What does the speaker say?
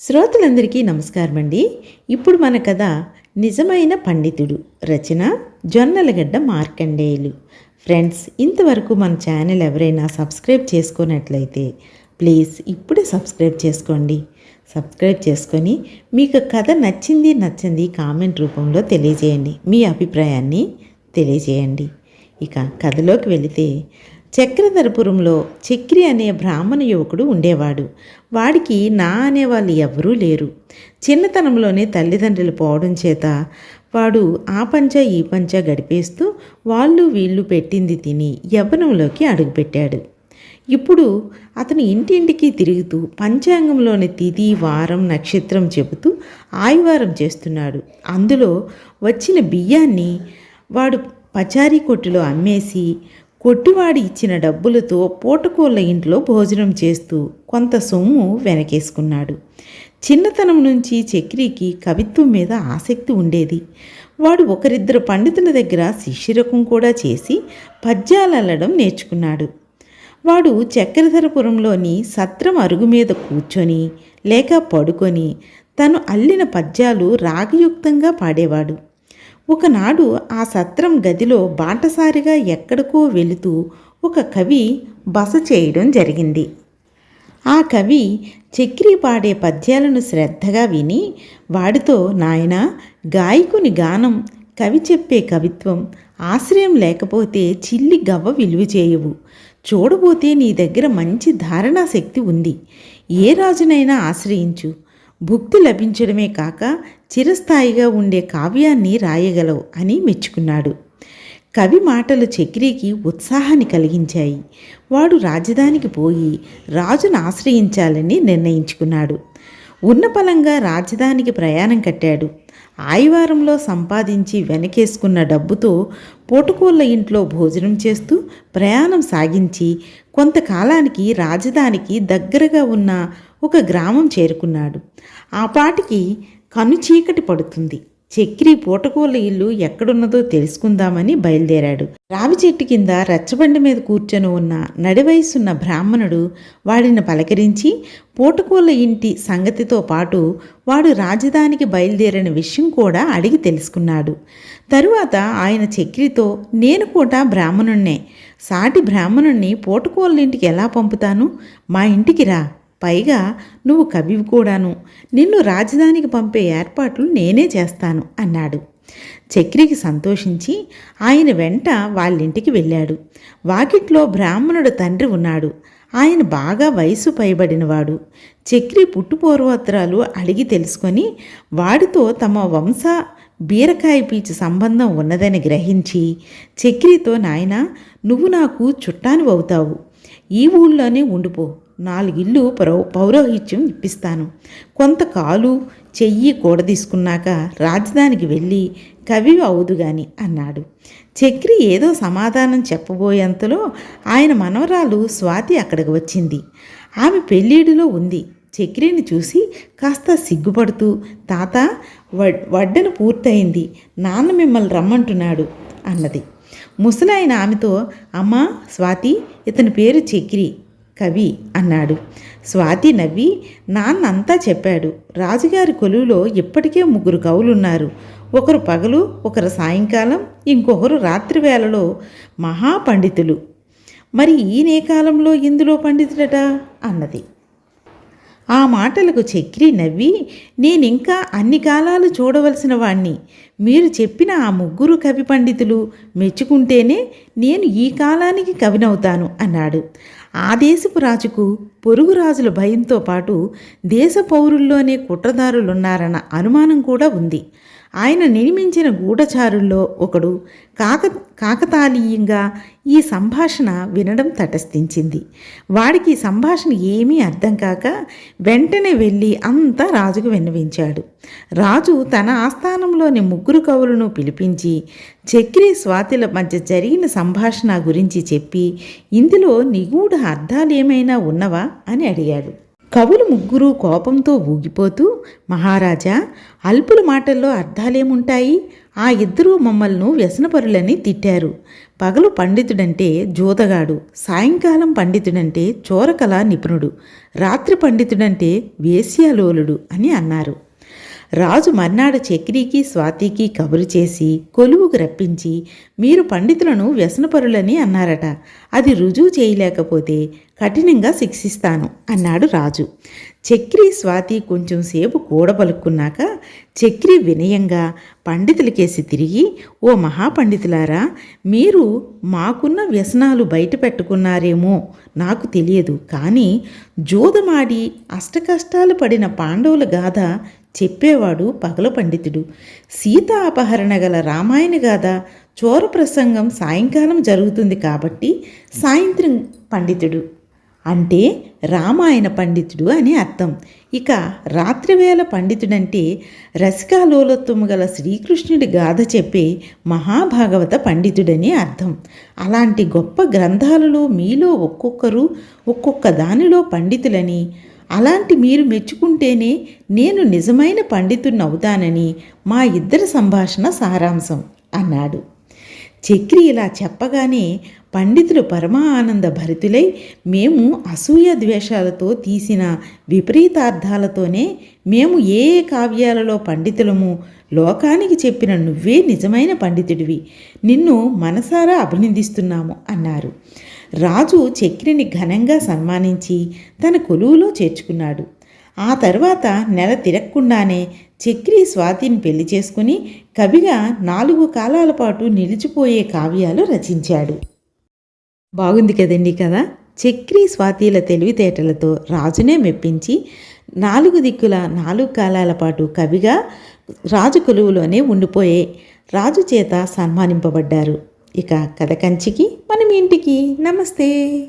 శ్రోతలందరికీ నమస్కారం అండి ఇప్పుడు మన కథ నిజమైన పండితుడు రచన జొన్నలగడ్డ మార్కండేయులు. ఫ్రెండ్స్ ఇంతవరకు మన ఛానల్ ఎవరైనా సబ్స్క్రైబ్ చేసుకున్నట్లయితే ప్లీజ్ ఇప్పుడే సబ్స్క్రైబ్ చేసుకోండి. సబ్స్క్రైబ్ చేసుకొని మీకు కథ నచ్చింది నచ్చింది కామెంట్ రూపంలో తెలియజేయండి. మీ అభిప్రాయాన్ని తెలియజేయండి. ఇక కథలోకి వెళితే చక్రధరపురంలో చక్రి అనే బ్రాహ్మణ యువకుడు ఉండేవాడు. వాడికి నా అనేవాళ్ళు ఎవరూ లేరు. చిన్నతనంలోనే తల్లిదండ్రులు పోవడం చేత వాడు ఆ పంచ ఈ పంచ గడిపేస్తూ వాళ్ళు వీళ్ళు పెట్టింది తిని యవ్వనంలోకి అడుగుపెట్టాడు. ఇప్పుడు అతను ఇంటింటికి తిరుగుతూ పంచాంగంలోని తిథి వారం నక్షత్రం చెబుతూ ఆయువారం చేస్తున్నాడు. అందులో వచ్చిన బియ్యాన్ని వాడు పచారీ కొట్టులో అమ్మేసి కొట్టివాడి ఇచ్చిన డబ్బులతో పూటకోళ్ళ ఇంట్లో భోజనం చేస్తూ కొంత సొమ్ము వెనకేసుకున్నాడు. చిన్నతనం నుంచి చక్రికి కవిత్వం మీద ఆసక్తి ఉండేది. వాడు ఒకరిద్దరు పండితుల దగ్గర శిష్యరకం కూడా చేసి పద్యాలల్లడం నేర్చుకున్నాడు. వాడు చక్రధరపురంలోని సత్రం అరుగు మీద కూర్చొని లేక పడుకొని తను అల్లిన పద్యాలు రాగయుక్తంగా పాడేవాడు. ఒకనాడు ఆ సత్రం గదిలో బాటసారిగా ఎక్కడికో వెళుతూ ఒక కవి బస చేయడం జరిగింది. ఆ కవి చక్రి పాడే పద్యాలను శ్రద్ధగా విని వాడితో నాయన గాయకుని గానం కవి చెప్పే కవిత్వం ఆశ్రయం లేకపోతే చిల్లి గవ్వ విలువ చేయవు. చూడబోతే నీ దగ్గర మంచి ధారణా శక్తి ఉంది. ఏ రాజునైనా ఆశ్రయించు. భుక్తి లభించడమే కాక చిరస్థాయిగా ఉండే కావ్యాన్ని రాయగలవు అని మెచ్చుకున్నాడు. కవి మాటలు చక్రికి ఉత్సాహాన్ని కలిగించాయి. వాడు రాజధానికి పోయి రాజును ఆశ్రయించాలని నిర్ణయించుకున్నాడు. ఉన్నపలంగా రాజధానికి ప్రయాణం కట్టాడు. ఆయివారంలో సంపాదించి వెనకేసుకున్న డబ్బుతో పోటుకోళ్ళ ఇంట్లో భోజనం చేస్తూ ప్రయాణం సాగించి కొంతకాలానికి రాజధానికి దగ్గరగా ఉన్న ఒక గ్రామం చేరుకున్నాడు. ఆ పాటికి కను చీకటి పడుతుంది. చక్రి పూటకోళ్ళ ఇల్లు ఎక్కడున్నదో తెలుసుకుందామని బయలుదేరాడు. రావి చెట్టు కింద రచ్చబండి మీద కూర్చొని ఉన్న నడివయసున్న బ్రాహ్మణుడు వాడిని పలకరించి పూటకోళ్ళ ఇంటి సంగతితో పాటు వాడు రాజధానికి బయలుదేరిన విషయం కూడా అడిగి తెలుసుకున్నాడు. తరువాత ఆయన చక్రితో నేను కూడా బ్రాహ్మణుణ్ణే. సాటి బ్రాహ్మణుణ్ణి పూటకోళ్ళ ఇంటికి ఎలా పంపుతాను? మా ఇంటికి రా. పైగా నువ్వు కవివి కూడాను. నిన్ను రాజధానికి పంపే ఏర్పాట్లు నేనే చేస్తాను అన్నాడు. చక్రికి సంతోషించి ఆయన వెంట వాళ్ళింటికి వెళ్ళాడు. వాకిట్లో బ్రాహ్మణుడు తండ్రి ఉన్నాడు. ఆయన బాగా వయసు పైబడినవాడు. చక్రి పుట్టుపూర్వోత్తరాలు అడిగి తెలుసుకొని వాడితో తమ వంశ బీరకాయ పీచు సంబంధం ఉన్నదని గ్రహించి చక్రితో నాయన నువ్వు నాకు చుట్టాను అవుతావు ఈ ఊళ్ళోనే ఉండిపో. నాలుగిల్లు పౌరో పౌరోహిత్యం ఇప్పిస్తాను. కొంత కాలు చెయ్యి కూడదీసుకున్నాక రాజధానికి వెళ్ళి కవి అవుదు గాని అన్నాడు. చక్రి ఏదో సమాధానం చెప్పబోయేంతలో ఆయన మనవరాలు స్వాతి అక్కడికి వచ్చింది. ఆమె పెళ్ళిడిలో ఉంది. చక్రిని చూసి కాస్త సిగ్గుపడుతూ తాత వడ్డన పూర్తయింది. నాన్న మిమ్మల్ని రమ్మంటున్నాడు అన్నది. ముసలాయన ఆమెతో అమ్మా స్వాతి ఇతని పేరు చక్రి. కవి అన్నాడు. స్వాతి నవ్వి నాన్నంతా చెప్పాడు. రాజుగారి కొలువులో ఇప్పటికే ముగ్గురు కవులున్నారు. ఒకరు పగలు ఒకరు సాయంకాలం ఇంకొకరు రాత్రి వేళలో మహాపండితులు. మరి ఈయనే కాలంలో ఇందులో పండితుడట అన్నది. ఆ మాటలకు చక్రి నవ్వి నేనింకా అన్ని కాలాలు చూడవలసిన వాణ్ణి. మీరు చెప్పిన ఆ ముగ్గురు కవి పండితులు మెచ్చుకుంటేనే నేను ఈ కాలానికి కవినవుతాను అన్నాడు. ఆ దేశపు రాజుకు పొరుగు రాజుల భయంతో పాటు దేశ పౌరుల్లోనే కుట్రదారులున్నారన్న అనుమానం కూడా ఉంది. ఆయన నిర్మించిన గూఢచారుల్లో ఒకడు కాక కాకతాళీయంగా ఈ సంభాషణ వినడం తటస్థించింది. వాడికి సంభాషణ ఏమీ అర్థం కాక వెంటనే వెళ్ళి అంతా రాజుకు విన్నవించాడు. రాజు తన ఆస్థానంలోని ముగ్గురు కవులను పిలిపించి చక్రి స్వాతిల మధ్య జరిగిన సంభాషణ గురించి చెప్పి ఇందులో నిగూఢ అర్థాలేమైనా ఉన్నవా అని అడిగాడు. కవులు ముగ్గురు కోపంతో ఊగిపోతూ మహారాజా అల్పుల మాటల్లో అర్థాలేముంటాయి? ఆ ఇద్దరూ మమ్మల్ని వ్యసనపరులని తిట్టారు. పగలు పండితుడంటే జూదగాడు సాయంకాలం పండితుడంటే చోరకళ నిపుణుడు రాత్రి పండితుడంటే వేశ్యాలోలుడు అని అన్నారు. రాజు మర్నాడు చక్రికి స్వాతికి కబురు చేసి కొలువుకు రప్పించి మీరు పండితులను వ్యసనపరులని అన్నారట. అది రుజువు చేయలేకపోతే కఠినంగా శిక్షిస్తాను అన్నాడు రాజు. చక్రి స్వాతి కొంచెం సేపు కూడబలుక్కున్నాక చక్రి వినయంగా పండితులకేసి తిరిగి ఓ మహాపండితులారా మీరు మాకున్న వ్యసనాలు బయట పెట్టుకున్నారేమో నాకు తెలియదు. కానీ జూదమాడి అష్టకష్టాలు పడిన పాండవుల గాథ చెప్పేవాడు పగల పండితుడు. సీత అపహరణ గల రామాయణ గాథ చోర ప్రసంగం సాయంకాలం జరుగుతుంది కాబట్టి సాయంత్రం పండితుడు. అంటే రామాయణ పండితుడు అని అర్థం. ఇక రాత్రివేళ పండితుడంటే రసికాలోలత్వము గల శ్రీకృష్ణుడి గాథ చెప్పే మహాభాగవత పండితుడని అర్థం. అలాంటి గొప్ప గ్రంథాలలో మీలో ఒక్కొక్కరు ఒక్కొక్క దానిలో పండితులని అలాంటి మీరు మెచ్చుకుంటేనే నేను నిజమైన పండితుడిని అవుతానని మా ఇద్దరి సంభాషణ సారాంశం అన్నాడు. చక్రి ఇలా చెప్పగానే పండితులు పరమానంద భరితులై మేము అసూయ ద్వేషాలతో తీసిన విపరీతార్థాలతోనే మేము ఏ ఏ కావ్యాలలో పండితులము లోకానికి చెప్పిన నువ్వే నిజమైన పండితుడివి నిన్ను మనసారా అభినందిస్తున్నాము అన్నారు. రాజు చక్రిని ఘనంగా సన్మానించి తన కొలువులో చేర్చుకున్నాడు. ఆ తర్వాత నెల తిరగకుండానే చక్రి స్వాతిని పెళ్ళి చేసుకుని కవిగా నాలుగు కాలాల పాటు నిలిచిపోయే కావ్యాలు రచించాడు. బాగుంది కదండి కదా చక్రి స్వాతిల తెలివితేటలతో రాజునే మెప్పించి నాలుగు దిక్కుల నాలుగు కాలాల పాటు కవిగా రాజు కొలువులోనే ఉండిపోయే రాజు చేత సన్మానింపబడ్డారు. ఇక కథ కంచికి మనం ఇంటికి. నమస్తే.